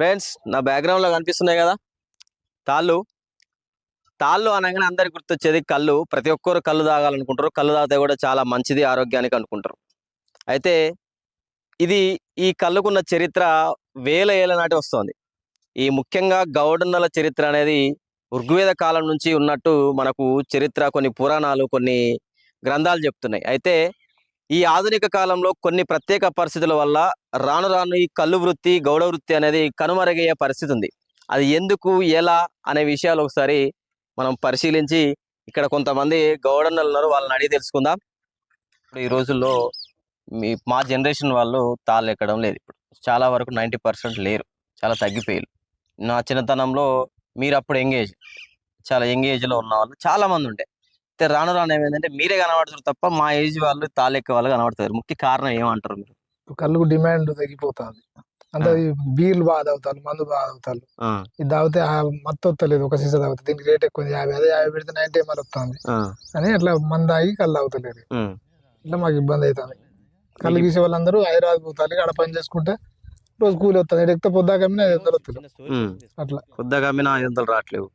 Friends నా బ్యాక్గ్రౌండ్లో కనిపిస్తున్నాయి కదా? తాళ్ళు. తాళ్ళు అనగానే అందరికి గుర్తొచ్చేది కళ్ళు. ప్రతి ఒక్కరు కళ్ళు తాగాలనుకుంటారు. కళ్ళు తాగితే కూడా చాలా మంచిది ఆరోగ్యానికి అనుకుంటారు. అయితే ఇది ఈ కళ్ళుకున్న చరిత్ర వేల ఏళ్ళ నాటి వస్తుంది. ఈ ముఖ్యంగా గౌడన్నల చరిత్ర అనేది ఋగ్వేద కాలం నుంచి ఉన్నట్టు మనకు చరిత్ర కొన్ని పురాణాలు కొన్ని గ్రంథాలు చెప్తున్నాయి. అయితే ఈ ఆధునిక కాలంలో కొన్ని ప్రత్యేక పరిస్థితుల వల్ల రాను రాను ఈ కళ్ళు వృత్తి గౌడ వృత్తి అనేది కనుమరుగయ్యే పరిస్థితి ఉంది. అది ఎందుకు ఎలా అనే విషయాలు ఒకసారి మనం పరిశీలించి ఇక్కడ కొంతమంది గౌడన్నలు ఉన్నారు వాళ్ళని అడిగి తెలుసుకుందాం. ఇప్పుడు ఈ రోజుల్లో మీ మా జనరేషన్ వాళ్ళు తాళ్ళు ఎక్కడం లేదు ఇప్పుడు. చాలా వరకు నైంటీ పర్సెంట్ లేరు. చాలా తగ్గిపోయారు నా చిన్నతనంలో మీరు అప్పుడు ఎంగేజ్ చాలా ఎంగేజ్లో ఉన్న వాళ్ళు చాలా మంది ఉండే. రాను రాను ఏమైందంటే మీరే కనబడతారు తప్ప మా ఏజ్ వాళ్ళు తాళ్ళు ఎక్కే వాళ్ళు కనబడతారు. ముఖ్య కారణం ఏమంటారు మీరు? కళ్ళకు డిమాండ్ తగ్గిపోతుంది ఈ బీర్లు బాగా తాగుతారు మందు బాగా తాగుతారు. ఇది తాగితే ఆ మత్తు వస్తలేదు ఒక సీసా తాగుతుంది దీనికి రేట్ ఎక్కువ యాభై అదే యాభై పెడితే నైన్టీ ఎంఎల్ వస్తుంది. అని అట్లా మందు తాగి కళ్ళు తాగుతలేరు. ఉమ్, ఇట్లా మాకు ఇబ్బంది అవుతుంది. కళ్ళు గీసే వాళ్ళందరూ హైదరాబాద్ పోతారు ఆడ పని చేసుకుంటే రోజు కూలి వస్తుంది. ఎక్కితే పొద్దాక అమ్మినా ఐదు వందలు వస్తుంది. అట్లా. కొద్దిగా అమ్మినా ఐదు వందలు రావట్లేవు.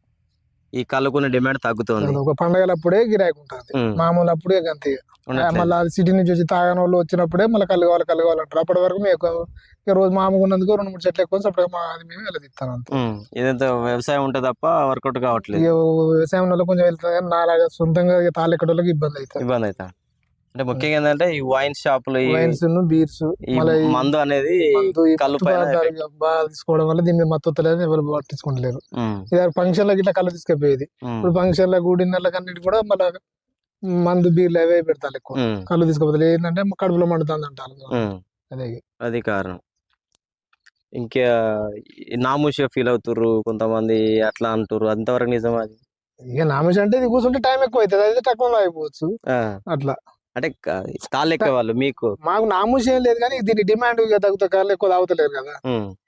ఈ కళ్ళకున్న డిమాండ్ తగ్గుతుంది. ఒక పండగలప్పుడే గిరాకీ ఉంటుంది మామూలు అప్పుడే అంతే. మళ్ళీ సిటీ నుంచి వచ్చి తాగని వాళ్ళు వచ్చినప్పుడే మళ్ళీ కళ్ళు కావాలి కళ్ళు కావాలంటారు అప్పటి వరకు మేము రోజు మామూలు ఉన్నందుకు రెండు మూడు చెట్లు ఎక్కువ అప్పుడు మా అది మేము వెళ్ళదిస్తాను అంతే. ఇదంతా వ్యవసాయం ఉంటే తప్ప వర్కౌట్ కావట్లేదు. వ్యవసాయం కొంచెం వెళ్తుంది కానీ నాలాగా సొంతంగా ఇక తాళెక్కడోళ్ళకి ఇబ్బంది అవుతుంది. ఇబ్బంది అవుతా. అంటే ముఖ్యంగా ఏంటంటే ఈ వైన్ షాపులు వైన్స్ బీర్స్ మందు అనేది కళ్ళు బాగా తీసుకోవడం వల్ల దీని మీద మత్తు వస్తలేదు ఎవరు పట్టించుకుంటలేరు ఉమ్, ఇక ఫంక్షన్ లకి ఇట్లా కళ్ళు తీసుకుపోయేది. ఇప్పుడు ఫంక్షన్ ల గుడిన్నెలకి అన్నిటి కూడా మళ్ళీ మందు బీర్లు అవే పెడతారు ఎక్కువ. కళ్ళు తీసుకుపోతే ఏంటంటే కడుపులో మండుతుంది అంటారు. అదే. అది కారణం. ఇంకా నామూషిగా ఫీల్ అవుతుర్రు కొంతమంది అట్లా అంటారు అంతవరకు నిజం అది? ఇక నామేష్ అంటే ఇది కూర్చుంటే టైం ఎక్కువ అవుతుంది. అయితే తక్కువ అయిపోవచ్చు. అట్లా. అంటే తాళ్ళు ఎక్కే వాళ్ళు మీకు? మాకు నామూష్ ఏం లేదు కానీ దీని డిమాండ్ తగ్గుతా కాళ్ళు ఎక్కువ తాగుతలేరు కదా.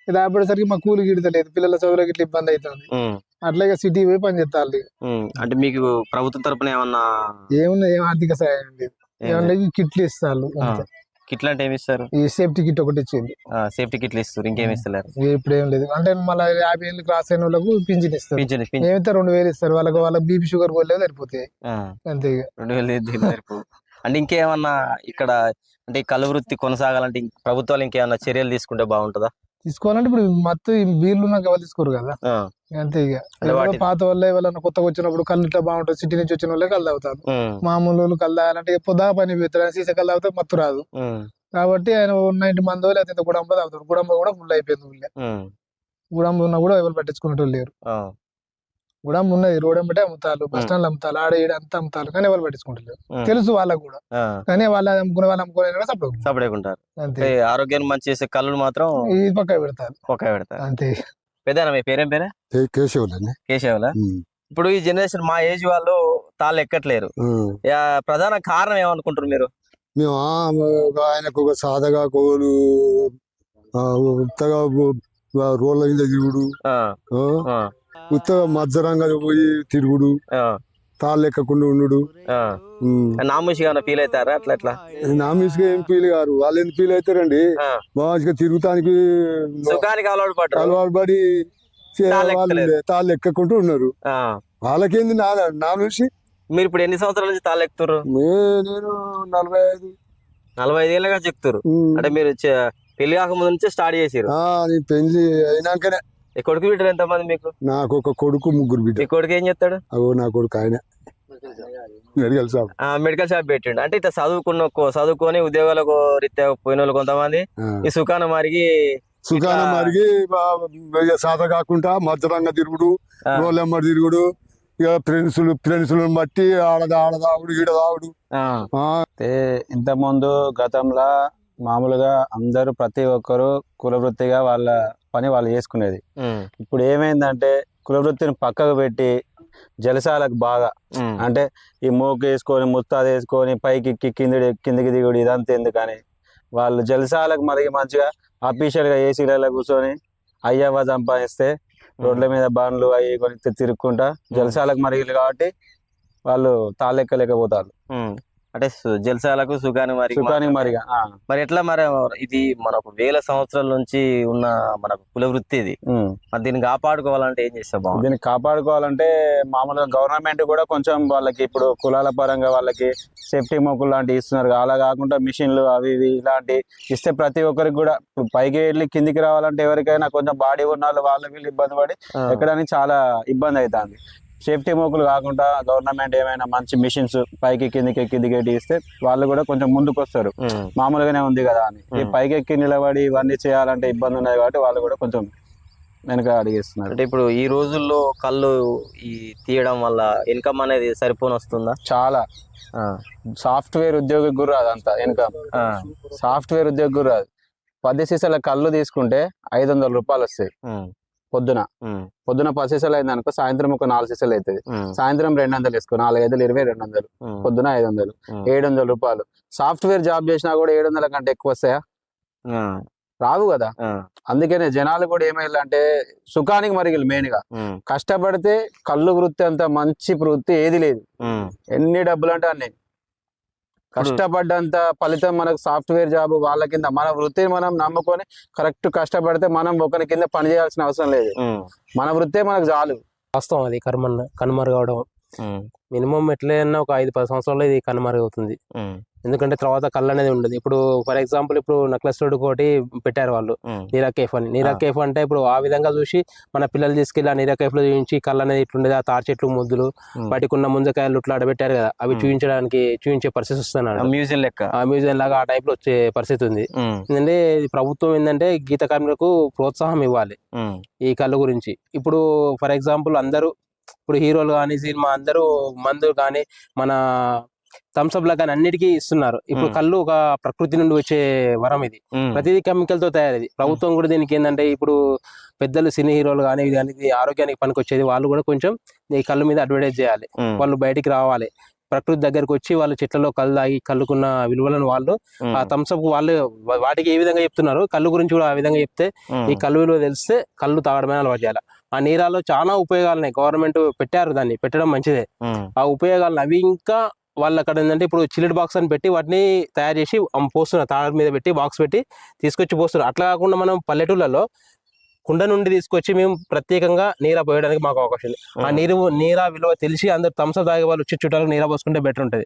ఇది ఆపేసరికి మా కూలి గిడతలేదు పిల్లల చదువులకు ఇట్లా ఇబ్బంది అవుతుంది ఉమ్, అట్లా ఇక సిటీ పోయి పని చేస్తారు. అంటే మీకు ప్రభుత్వం తరపున ఏమన్నా ఏమున్నా ఏం ఆర్థిక సాయం లేదు. ఏమన్నా కిట్లు ఇస్తారు కిట్లు అంటే ఏమి ఇస్తారు ఈ సేఫ్టీ కిట్ ఒకటి ఇచ్చింది సేఫ్టీ కిట్లు ఇస్తారు ఇంకేమి ఇస్తలేరు? ఇక ఇప్పుడు ఏం లేదు. అంటే మళ్ళీ యాభై ఏళ్ళు క్రాస్ అయిన వాళ్ళకు పింఛన్ ఇస్తారు. ఏమైతే రెండు వేలు ఇస్తారు వాళ్ళకి వాళ్ళకి బీపీ షుగర్ పోలేదు సరిపోతాయి. అంతే రెండు వేలు. అంటే ఇంకేమన్నా ఇక్కడ అంటే ఈ కళ్ళు వృత్తి కొనసాగాలంటే ప్రభుత్వాలు ఇంకేమన్నా చర్యలు తీసుకుంటే బాగుంటుందా? తీసుకోవాలంటే ఇప్పుడు మత్తు బీర్లు ఉన్నాక ఎవరు తీసుకోరు కదా. అంతే ఇక పాత వాళ్ళే వాళ్ళని కొత్తగా వచ్చినప్పుడు కళ్ళు ఇట్లా బాగుంటుంది సిటీ నుంచి వచ్చిన వాళ్ళే కళ్ళు తాగుతారు. ఉమ్, మామూలు వాళ్ళు కళ్ళు తాగాలంటే పొద్దా పని పోతారు సీసా కళ్ళు తాగితే మత్తు రాదు. కాబట్టి ఆయన నైన్టీ మందో లేకపోతే గుడంబ తాగుతాడు. గుడంబ కూడా ఫుల్ అయిపోయింది గుడంబ ఉన్నా కూడా ఎవరు పట్టించుకునేటోళ్ళు లేరు. గుడంబ ఉన్నది రోడ్ ఎంబటే అమ్ముతారు బస్. స్టాండ్ అమ్ముతారు ఆడ ఈడ అంతా అమ్ముతారు కానీ ఎవరు పట్టించుకుంటలేరు. ఉమ్, తెలుసు వాళ్ళకు కూడా. కానీ వాళ్ళ అమ్ముకునే వాళ్ళు అమ్ముకునే కూడా సప్పుడు సపరేట్ ఉంటారు. అంతే. ఆరోగ్యాన్ని మంచి చేసే కళ్ళు మాత్రం ఇది పక్క పెడతారు. ఒక్క పెడతారు. అంతే. పెద్దనా మీ పేరేం పేరే? కేశవులని కేశవులా ఇప్పుడు ఈ జనరేషన్ మా ఏజ్ వాళ్ళు తాళ్ళు ఎక్కట్లేరు. ప్రధాన కారణం ఏమనుకుంటారు మీరు? మేము ఆయనకు ఒక సాదగా కోలు ఆ, ఉత్తగా రోడ్ల మీద తిరుగుడు ఆ, ఉత్తగా మధ్యరంగా పోయి తిరుగుడు ఆ, తాళ్ళు ఎక్కకుండా ఉండు ఆ. నామూషిగా ఫీల్ అవుతారా అట్లా అట్లా? నా మిస్గా ఏం ఫీల్ గారు వాళ్ళు ఎందుకు ఫీల్ అవుతారండి? ఆ. మంచిగా తిరుగుతానికి సుఖానికి అలవాటు పడ్డారు. అలవాటు పడి తాళ్ళు ఎక్కకుండా ఉన్నారు. ఆ. వాళ్ళకేంది నా నా నుంచి మీరు ఇప్పుడు ఎన్ని సంవత్సరాల నుంచి తాళ్ళు ఎక్కుతారు నేను నలభై ఐదు. నలభై ఐదు ఏళ్ళగా చెప్తారు. అంటే మీరు పెళ్ళి కాకముందు నుంచే స్టార్ట్ చేసారు పెళ్ళి అయినాకనే. కొడుకు బిడ్డలు ఎంతమంది మీకు? నాకు ఒక కొడుకు ముగ్గురు బిడ్డ మీ కొడుకు ఏం చేస్తాడు? అగో నా కొడుకు ఆయన. Medical shop. ఆ మెడికల్ షాప్ పెట్టిండు. అంటే ఇట్లా చదువుకున్న కో- చదువుకొని ఉద్యోగాలకు రీత్యా పోయిన వాళ్ళు కొంతమంది. ఈ సుఖాన మారికి సుఖాన మరిగి సాత కాకుండా మధ్యరంగా తిరుగుడు రోలెమ్మడి తిరుగుడు ఇక ఫ్రెండ్స్ ఫ్రెండ్స్లను బట్టి ఆడద ఆడదావుడు ఈడదావుడు ఇంతకుముందు గతంలో మామూలుగా అందరూ ప్రతి ఒక్కరు కులవృత్తిగా వాళ్ళ పని వాళ్ళు చేసుకునేది. ఇప్పుడు ఏమైందంటే కులవృత్తిని పక్కకు పెట్టి జలసాలకు బాగా అంటే ఈ మోకు వేసుకొని ముత్తాది వేసుకొని పైకి ఎక్కి కింది కిందికి దిగుడు ఇదంతా ఎందుకని వాళ్ళు జలసాలకు మరి మంచిగా అఫీషియల్గా ఏసీలలో కూర్చొని అయ్యవ్వ సంపాదిస్తే రోడ్ల మీద బండ్లు అవి కొని తిరుక్కుంటా జలసాలకు మరిగిలు కాబట్టి వాళ్ళు తాళెక్కలేకపోతారు. అంటే జల్సాలకు సుఖానికి మరి సుఖానికి మరిగా ఆ, మరి ఎట్లా మరి ఇది మనకు వేల సంవత్సరాల నుంచి ఉన్న మనకు కుల వృత్తి ఇది. మరి దీన్ని కాపాడుకోవాలంటే ఏం చేస్తా బాగుంది దీన్ని కాపాడుకోవాలంటే మామూలుగా గవర్నమెంట్ కూడా కొంచెం వాళ్ళకి ఇప్పుడు కులాల పరంగా వాళ్ళకి సేఫ్టీ మొక్కులు లాంటివి ఇస్తున్నారు. అలా కాకుండా మిషన్లు అవి ఇవి ఇలాంటి ఇస్తే ప్రతి ఒక్కరికి కూడా ఇప్పుడు పైకి వెళ్ళి కిందికి రావాలంటే ఎవరికైనా కొంచెం బాడీ ఉన్న వాళ్ళు వాళ్ళు వీళ్ళు ఇబ్బంది పడి ఎక్కడానికి చాలా ఇబ్బంది అవుతుంది. సేఫ్టీ మొక్కులు కాకుండా గవర్నమెంట్ ఏమైనా మంచి మిషన్స్ పైకి కిందికి ఎక్కి దిగేటి ఇస్తే వాళ్ళు కూడా కొంచెం ముందుకు వస్తారు. మామూలుగానే ఉంది కదా అని. ఈ. పైకి ఎక్కి నిలబడి ఇవన్నీ చేయాలంటే ఇబ్బంది ఉన్నాయి కాబట్టి వాళ్ళు కూడా కొంచెం వెనక అడిగేస్తున్నారు. అంటే ఇప్పుడు ఈ రోజుల్లో కళ్ళు ఈ తీయడం వల్ల ఇన్కమ్ అనేది సరిపోని వస్తుందా? చాలా. సాఫ్ట్వేర్ ఉద్యోగి గురు అదంతా వెనక ఆ, సాఫ్ట్వేర్ ఉద్యోగి గురు అది పది సీసాల కళ్ళు తీసుకుంటే ఐదు వందల రూపాయలు వస్తాయి. పొద్దున. పొద్దున పది సీసాలు అయింది అనుకో సాయంత్రం ఒక నాలుగు సీసాలు అవుతుంది. సాయంత్రం రెండు వందలు వేసుకో నాలుగు ఐదులు ఇరవై రెండు వందలు పొద్దున ఐదు వందలు. ఏడు వందల రూపాయలు. సాఫ్ట్వేర్ జాబ్ చేసినా కూడా ఏడు వందల కంటే ఎక్కువ వస్తాయా? రావు కదా. అందుకనే జనాలు కూడా ఏమైందంటే సుఖానికి మరిగిలు మెయిన్గా కష్టపడితే కళ్ళు వృత్తి అంత మంచి వృత్తి ఏది లేదు. ఎన్ని డబ్బులు అంటే అన్ని. కష్టపడ్డంత ఫలితం మనకు సాఫ్ట్వేర్ జాబ్ వాళ్ళ కింద మన వృత్తిని మనం నమ్ముకొని కరెక్ట్ కష్టపడితే మనం ఒకరి కింద పని చేయాల్సిన అవసరం లేదు. మన వృత్తే మనకు చాలు. వాస్తవం అది కనుమన్న కనుమరుగవడం. మినిమం ఎట్లయినా ఒక ఐదు పది సంవత్సరాల్లో ఇది కనుమరుగవుతుంది. ఎందుకంటే తర్వాత కళ్ళు అనేది ఉండదు. ఇప్పుడు ఫర్ ఎగ్జాంపుల్ ఇప్పుడు నక్లెస్ రోడ్ ఒకటి పెట్టారు వాళ్ళు నీరా కేఫ్ అని నీరా. కేఫ్ అంటే ఇప్పుడు ఆ విధంగా చూసి మన పిల్లలు తీసుకెళ్ళి ఆ నీరా కేఫ్లో చూపించి కళ్ళు అనేది ఇట్లుండేది ఆ తాటి చెట్లు ముద్దులు. వాటికి ఉన్న ముంజకాయలు ఇట్లా ఆడబెట్టారు కదా అవి. చూపించడానికి చూపించే పరిస్థితి వస్తున్నాడు మ్యూజియం లెక్క. ఆ మ్యూజియం లాగా ఆ టైప్లో వచ్చే పరిస్థితి ఉంది. ఎందుకంటే ప్రభుత్వం ఏంటంటే గీత కార్మికులకు ప్రోత్సాహం ఇవ్వాలి ఈ కళ్ళు గురించి. ఇప్పుడు ఫర్ ఎగ్జాంపుల్ అందరూ ఇప్పుడు హీరోలు కానీ సినిమా అందరూ మందు కానీ మన థమ్స్అప్ లా కానీ అన్నిటికీ ఇస్తున్నారు. ఇప్పుడు. కళ్ళు ఒక ప్రకృతి నుండి వచ్చే వరం ఇది. ప్రతిదీ కెమికల్తో తయారది ప్రభుత్వం కూడా దీనికి ఏంటంటే ఇప్పుడు పెద్దలు సినీ హీరోలు కానీ ఇది కానీ ఇది ఆరోగ్యానికి పనికొచ్చేది. వాళ్ళు కూడా కొంచెం ఈ కళ్ళు మీద అడ్వర్టైజ్ చేయాలి. వాళ్ళు బయటికి రావాలి. ప్రకృతి దగ్గరకు వచ్చి వాళ్ళు చెట్లలో కళ్ళు తాగి కళ్ళుకున్న విలువలను వాళ్ళు ఆ థమ్స్అప్ వాళ్ళు వాటికి ఏ విధంగా చెప్తున్నారు? కళ్ళు గురించి కూడా ఆ విధంగా చెప్తే ఈ కళ్ళు విలువ తెలిస్తే కళ్ళు తాగడమే అలవాటు చేయాలి. ఆ నీరాలో చాలా ఉపయోగాలు ఉన్నాయి గవర్నమెంట్ పెట్టారు దాన్ని. పెట్టడం మంచిదే. ఆ ఉపయోగాలను అవి ఇంకా వాళ్ళు అక్కడ ఏంటంటే ఇప్పుడు చిల్లెట్ బాక్స్ అని పెట్టి వాటిని తయారు చేసి పోస్తున్నారు. తాళ మీద పెట్టి బాక్స్ పెట్టి తీసుకొచ్చి పోస్తున్నారు. అట్లా కాకుండా మనం పల్లెటూళ్ళలో కుండ నుండి తీసుకొచ్చి మేము ప్రత్యేకంగా నీరా పోయడానికి మాకు అవకాశం ఉంది. ఆ నీరు నీరా విలువ తెలిసి అందరు థమ్స్అప్ తాగే వాళ్ళు వచ్చి చుట్టాలకు నీరా పోసుకుంటే బెటర్ ఉంటుంది.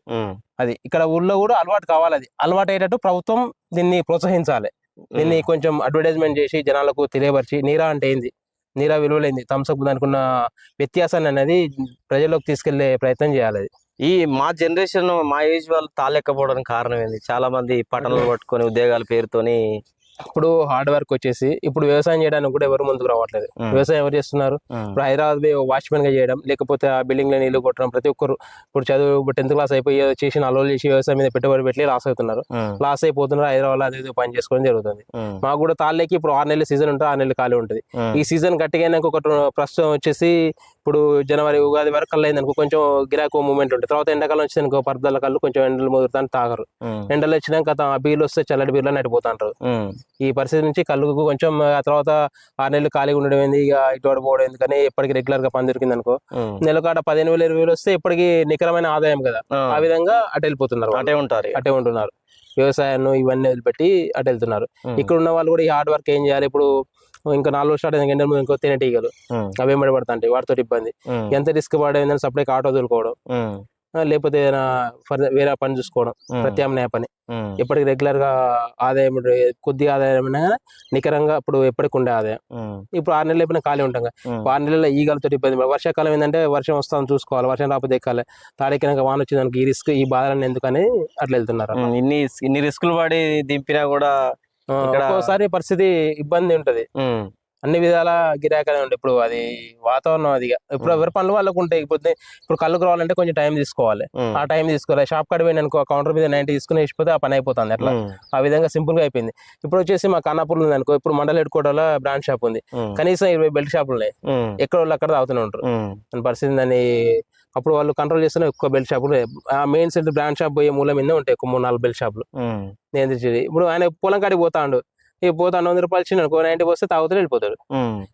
అది ఇక్కడ ఊళ్ళో కూడా అలవాటు కావాలి అది. అలవాటు అయ్యేటట్టు ప్రభుత్వం దీన్ని ప్రోత్సహించాలి. దీన్ని కొంచెం అడ్వర్టైజ్మెంట్ చేసి జనాలకు తెలియపరిచి నీరా అంటే ఏంది? నీరా విలువలేంది. థమ్స్అప్ దానికి ఉన్న వ్యత్యాసాన్ని అనేది ప్రజల్లోకి తీసుకెళ్ళే ప్రయత్నం చేయాలి అది. ఈ మా జనరేషన్ మా ఏజ్ వాళ్ళు తాళెక్కపోవడానికి కారణం ఏంది? చాలా మంది పట్టణాలు పట్టుకొని ఉద్యోగాల పేరుతోని ఇప్పుడు హార్డ్ వర్క్ వచ్చేసి ఇప్పుడు వ్యవసాయం చేయడానికి కూడా ఎవరు ముందుకు రావట్లేదు. వ్యవసాయం ఎవరు చేస్తున్నారు? ఇప్పుడు హైదరాబాద్ వాచ్మెన్గా చేయడం లేకపోతే ఆ బిల్డింగ్లో నీళ్ళు కొట్టడం ప్రతి ఒక్కరు ఇప్పుడు చదువు టెన్త్ క్లాస్ అయిపోయి చేసి అలోలు చేసి వ్యవసాయం మీద పెట్టుబడి పెట్టి లాస్ అవుతున్నారు. లాస్ అయిపోతున్నారు హైదరాబాద్ అది ఇది పని చేసుకోవడం జరుగుతుంది. మాకు కూడా తాళ్ళకి ఇప్పుడు ఆరు నెలల సీజన్ ఉంటుంది ఆరు నెలలు ఖాళీ ఉంటుంది. ఈ సీజన్ గట్టిగా ఒక ప్రస్తుతం వచ్చేసి ఇప్పుడు జనవరి ఉగాది వరకు కళ్ళు అయిందనుకో కొంచెం గిరాకు మూమెంట్ ఉంటుంది. తర్వాత ఎండాకాలం వచ్చింది అనుకో పరదల కళ్ళు కొంచెం ఎండలు ముదురుతాను తాగరు. ఎండలు వచ్చినాక తా- బీర్లు వస్తే చల్లటి బీర్లు నడిపోతాంటారు ఈ పరిస్థితి నుంచి కళ్ళుకు కొంచెం ఆ తర్వాత ఆరు నెలలు ఖాళీగా ఉండడం ఏంది? ఇక ఇటు అటు పోవడం ఎందుకని ఎప్పటికి రెగ్యులర్గా పని దొరికింది అనుకో. ఉమ్, నెలకాట పదిహేను వేలు ఇరవై వేలు వస్తే ఇప్పటికి నికరమైన ఆదాయం కదా. ఆ, విధంగా అటు వెళ్ళిపోతున్నారు వాళ్ళు. అటే ఉంటారు. అటే ఉంటున్నారు. వ్యవసాయాన్ని ఇవన్నీ వదిలిపెట్టి అటు వెళ్తున్నారు. ఇక్కడ ఉన్న వాళ్ళు కూడా ఈ హార్డ్ వర్క్ ఏం చేయాలి? ఇప్పుడు ఇంకా నాలుగు స్టార్ట్ ఎండల ముందు ఇంకో తేనెటీగలు. అవి వెంబడి పడుతుంటాయి వాటితో ఇబ్బంది ఎంత రిస్క్ పడేందని సపరేట్ ఆటో వదులుకోవడం లేకపోతే ఏదైనా వేరే పని చూసుకోవడం ప్రత్యామ్నాయ పని. ఎప్పటికి రెగ్యులర్గా ఆదాయం కొద్దిగా ఆదాయం నికరంగా ఇప్పుడు ఎప్పటికి ఉండే ఆదాయం. ఇప్పుడు ఆరు నెలలు అయిపోయినా ఖాళీ ఉంటాం ఆరు నెలల్లో ఈగలతో ఇబ్బంది వర్షాకాలం ఏంటంటే వర్షం వస్తాను చూసుకోవాలి వర్షం రాకపోతే ఎక్కాలి. తాడెక్కినాక వాన వచ్చింది దానికి ఈ రిస్క్ ఈ బాధలన్నీ ఎందుకని అట్లా వెళ్తున్నారు ఇన్ని ఇన్ని రిస్కులు పడి దింపినా కూడా ఒక్కోసారి పరిస్థితి ఇబ్బంది ఉంటది. అన్ని విధాల గిరాకనే ఉండే. ఇప్పుడు అది వాతావరణం అది. ఇప్పుడు. ఎవరి పనులు వాళ్ళకు ఉంటాయి. ఇప్పుడు ఇప్పుడు కళ్ళుకు రావాలంటే కొంచెం టైం తీసుకోవాలి. ఆ టైం తీసుకోవాలి. షాప్ కాడ పోయిన అనుకో కౌంటర్ మీద నైన్టీ తీసుకుని వేసిపోతే ఆ పని అయిపోతుంది అట్లా. ఆ విధంగా సింపుల్గా అయిపోయింది. ఇప్పుడు వచ్చేసి మా కన్నాపూర్ ఉంది అనుకో ఇప్పుడు మండల హెడ్ బ్రాంచ్ షాప్ ఉంది. కనీసం ఇరవై బెల్ట్ షాపులు ఉన్నాయి ఎక్కడ వాళ్ళు అక్కడ తాగుతూనే ఉంటారు. అని పరిస్థితి దాన్ని అప్పుడు వాళ్ళు కంట్రోల్ చేస్తున్న ఎక్కువ బెల్ట్ షాపులు ఆ మెయిన్ సెంటర్ బ్రాండ్ షాప్ పోయే మూల మీద ఉంటాయి ఎక్కువ మూడు నాలుగు బెల్ట్ షాపులు నియంత్రించేది. ఇప్పుడు ఆయన పొలం కాడికి పోతాండు. ఇక పోతే అన్న వంద రూపాయలు చిన్న అనుకో నైన్టీ పోస్తే తాగుతారు వెళ్ళిపోతారు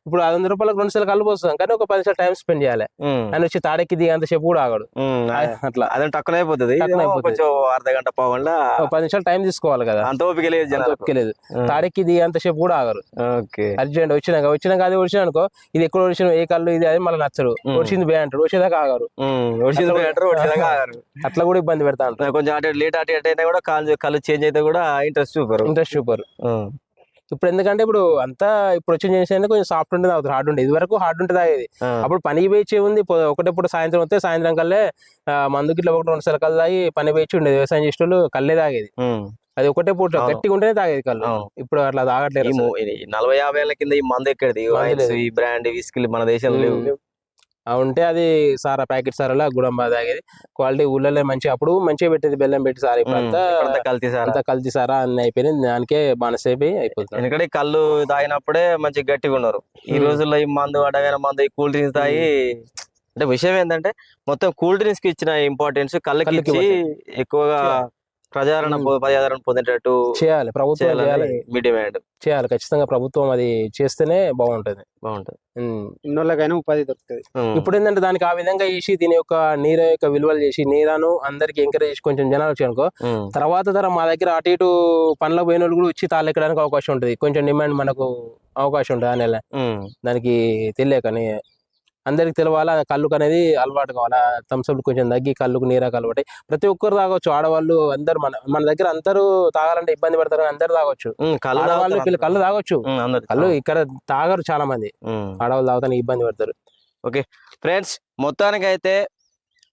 ఇప్పుడు ఐదు వంద రూపాయలకు రెండు సార్లు కళ్ళు పోస్తాం కానీ ఒక పది నిమిషాలు టైం స్పెండ్ చేయాలి. ఆయన వచ్చి తాడెక్కి దిగేంత సేపు కూడా ఆగడు. అట్లా. అదే టక్కున అయిపోతుంది. కొంచెం అర్ధ గంట ఒక పది నిమిషాలు టైం తీసుకోవాలి కదా. అంత ఓపిక లేదు అంత. ఓపిక లేదు. తాడెక్కి దిగేంత సేపు కూడా ఆగరు. అర్జెంట్ వచ్చినాక వచ్చినాక అది వచ్చిన అనుకో ఇది ఎక్కడ వచ్చిన ఏ కళ్ళు ఇది అది మళ్ళీ నచ్చరు. వచ్చింది బే అంటారు వచ్చేదాకా ఆగరు. అట్లా కూడా ఇబ్బంది పెడతా కొంచెం అటు లేట్ అటు ఇటు అయినా కూడా కాలు కళ్ళు చేంజ్ అయితే కూడా ఇంట్రెస్ట్ చూపరు. ఇంట్రెస్ట్ ఉమ్, ఇప్పుడు ఎందుకంటే ఇప్పుడు అంతా ఇప్పుడు వచ్చిన జనరేషన్ కొంచెం సాఫ్ట్ ఉంటుంది అవుతుంది హార్డ్ ఉంటుంది. ఇది వరకు హార్డ్ ఉంటుంది తాగేది ఆ, అప్పుడు పనికి పోయి ఉంది ఒకటేప్పుడు సాయంత్రం వస్తే సాయంత్రం కల్లే ఆ, మందుకి ఇట్లా ఒకటి రెండు సార్లు తాగి పని పోయి ఉండేది. వ్యవసాయం చేసేటోళ్ళు కళ్ళే తాగేది. అది ఒకటే పూట. గట్టిగా ఉంటేనే తాగేది కళ్ళు. ఇప్పుడు అట్లా తాగట్లేదు నలభై యాభై ఏళ్ళ కింద ఈ మందు ఎక్కడిది ఈ బ్రాండ్ విస్కిల్ మన దేశంలో లేవు. ఉంటే అది సారా ప్యాకెట్ సారాలా గుడంబా తాగేది. క్వాలిటీ ఊళ్ళలో మంచి అప్పుడు మంచిగా పెట్టేది బెల్లం పెట్టి సార్ ఇప్పుడు కల్తీ సార్. అంతా కల్తీ సారా అన్ని అయిపోయింది దానికే బానిసైపోయి అయిపోతుంది ఎందుకంటే కళ్ళు తాగినప్పుడే మంచి గట్టిగా ఉన్నారు. ఈ. రోజుల్లో ఈ మందు అడగైన మందు ఈ కూల్ డ్రింక్స్ తాగి అంటే విషయం ఏంటంటే మొత్తం కూల్ డ్రింక్స్కి ఇచ్చిన ఇంపార్టెన్స్ కళ్ళకి ఇచ్చి ఎక్కువగా. ప్రజాదరణ ప్రజాదరణ పొందేటట్టు చేయాలి. ప్రభుత్వం చేయాలి. మీ డిమాండ్. చేయాలి. ఖచ్చితంగా ప్రభుత్వం అది చేస్తేనే బాగుంటది. బాగుంటుంది. ఉమ్. ఉన్నోళ్ళకైనా ఉపాధి దొరుకుతుంది. ఇప్పుడు ఏంటంటే దానికి ఆ విధంగా చేసి దీని యొక్క నీరు యొక్క విలువలు చేసి నీరాను అందరికి ఎంకరేజ్ చేసి కొంచెం జనాలు వచ్చి అనుకో ఉమ్. తర్వాత తరం మా దగ్గర అటు ఇటు పనులకు పోయిన వాళ్ళు కూడా వచ్చి తాళెక్కడానికి అవకాశం ఉంటుంది. కొంచెం డిమాండ్ మనకు అవకాశం ఉంటుంది ఆ నెల. దానికి తెలియకని అందరికి తెలవాలా? కళ్ళుకు అనేది అలవాటు కావాలా? థమ్స్అప్ కొంచెం తగ్గి కళ్ళుకు నీరా అలవాటు ప్రతి ఒక్కరు తాగొచ్చు. ఆడవాళ్ళు అందరు మన మన దగ్గర అందరూ తాగాలంటే ఇబ్బంది పడతారు అందరు తాగొచ్చు. కళ్ళు వీళ్ళు కళ్ళు తాగొచ్చు. కళ్ళు ఇక్కడ తాగరు చాలా మంది. ఆడవాళ్ళు తాగుతానికి ఇబ్బంది పడతారు. ఫ్రెండ్స్ మొత్తానికైతే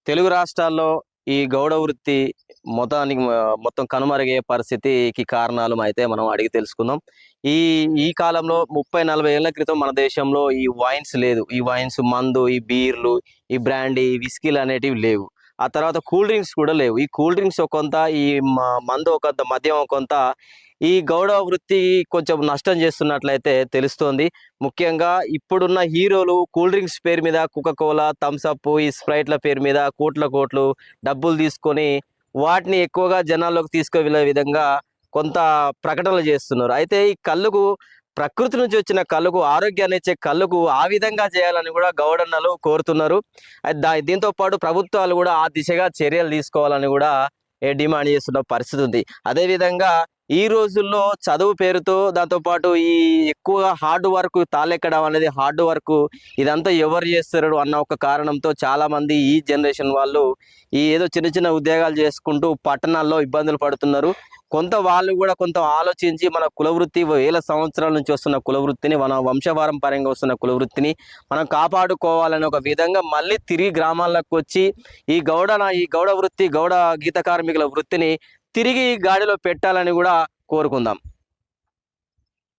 తెలుగు రాష్ట్రాల్లో ఈ గౌడ వృత్తి మొత్తానికి మొత్తం కనుమరుగే పరిస్థితికి కారణాలు అయితే మనం అడిగి తెలుసుకుందాం. ఈ ఈ కాలంలో ముప్పై నలభై ఏళ్ళ క్రితం మన దేశంలో ఈ వైన్స్ లేదు. ఈ వైన్స్ మందు ఈ బీర్లు ఈ బ్రాండీ విస్కీలు అనేటివి లేవు. ఆ తర్వాత కూల్ డ్రింక్స్ కూడా లేవు. ఈ కూల్ డ్రింక్స్ కొంత ఈ మ- మందు ఒక కొంత మద్యం ఒక కొంత ఈ గౌడవ వృత్తి కొంచెం నష్టం చేస్తున్నట్లయితే తెలుస్తోంది. ముఖ్యంగా ఇప్పుడున్న హీరోలు కూల్ డ్రింక్స్ పేరు మీద కుక కోలా థమ్స్అప్ ఈ స్ప్రైట్ల పేరు మీద కోట్ల కోట్లు డబ్బులు తీసుకొని వాటిని ఎక్కువగా జనాల్లోకి తీసుకువెళ్ళే విధంగా కొంత ప్రకటనలు చేస్తున్నారు. అయితే ఈ కళ్ళుకు ప్రకృతి నుంచి వచ్చిన కళ్ళుకు ఆరోగ్యాన్ని ఇచ్చే కళ్ళుకు ఆ విధంగా చేయాలని కూడా గౌడన్నలు కోరుతున్నారు. దా దీంతో పాటు ప్రభుత్వాలు కూడా ఆ దిశగా చర్యలు తీసుకోవాలని కూడా ఏ డిమాండ్ చేస్తున్న పరిస్థితి ఉంది. అదేవిధంగా ఈ రోజుల్లో చదువు పేరుతో దాంతోపాటు ఈ ఎక్కువగా హార్డ్ వర్క్ తాళెక్కడం అనేది హార్డ్ వర్క్ ఇదంతా ఎవరు చేస్తారు అన్న ఒక కారణంతో చాలామంది ఈ జనరేషన్ వాళ్ళు ఈ ఏదో చిన్న చిన్న ఉద్యోగాలు చేసుకుంటూ పట్టణాల్లో ఇబ్బందులు పడుతున్నారు. కొంత వాళ్ళు కూడా కొంత ఆలోచించి మన కులవృత్తి వేల సంవత్సరాల నుంచి వస్తున్న కులవృత్తిని మన వంశవారం పరంగా వస్తున్న కులవృత్తిని మనం కాపాడుకోవాలనే ఒక విధంగా మళ్ళీ తిరిగి గ్రామాలకు వచ్చి ఈ గౌడ ఈ గౌడ వృత్తి గౌడ గీత కార్మికుల వృత్తిని తిరిగి గాడిలో పెట్టాలని కూడా కోరుకుందాం.